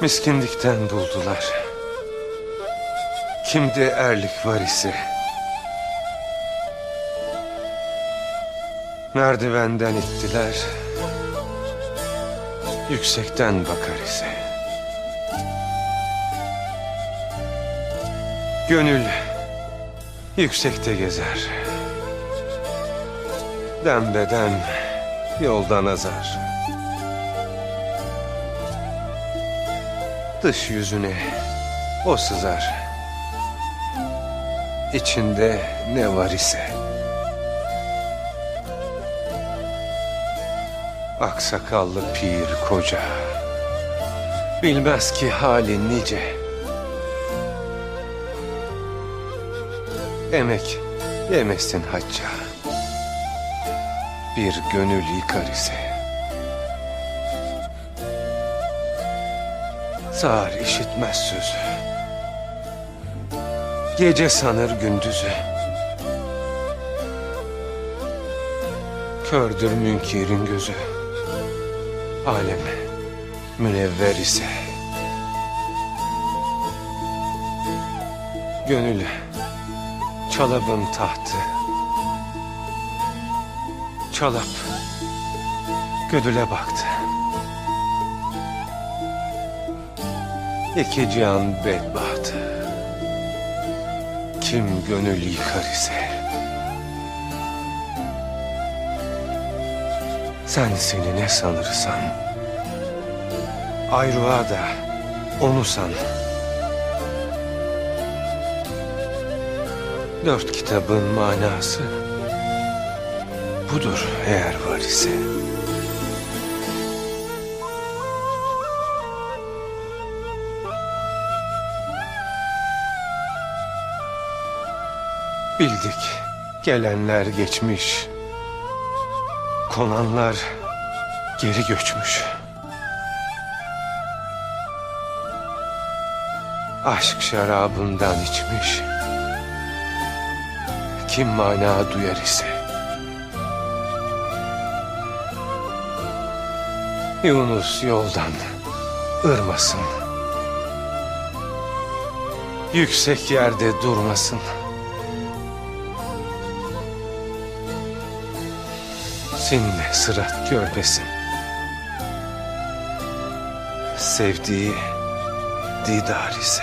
Miskinlikten buldular. Kimde erlik var ise. Merdivenden ittiler. Yüksekten bakar ise. Gönül yüksekte gezer. Dembeden yoldan azar. Dış yüzüne o sızar. İçinde ne var ise. Aksakallı pir koca. Bilmez ki halin nice. Emek yemesin hacca. Bir gönül yıkar ise. Sağır işitmez sözü. Gece sanır gündüzü. Kördür münkerin gözü. Aleme münevver ise. Gönül çalabın tahtı. Çalap gödüle baktı. İki cihan bedbahtı. Kim gönül yıkar ise. Sen seni ne sanırsan. Ayrığa da onu san. Dört kitabın manası budur eğer var ise. Bildik gelenler geçmiş. Konanlar geri göçmüş. Aşk şarabından içmiş. Kim mana duyar ise. Yunus yoldan ırmasın. Yüksek yerde durmasın. Seninle sırat görmesin. Sevdiği didar ise.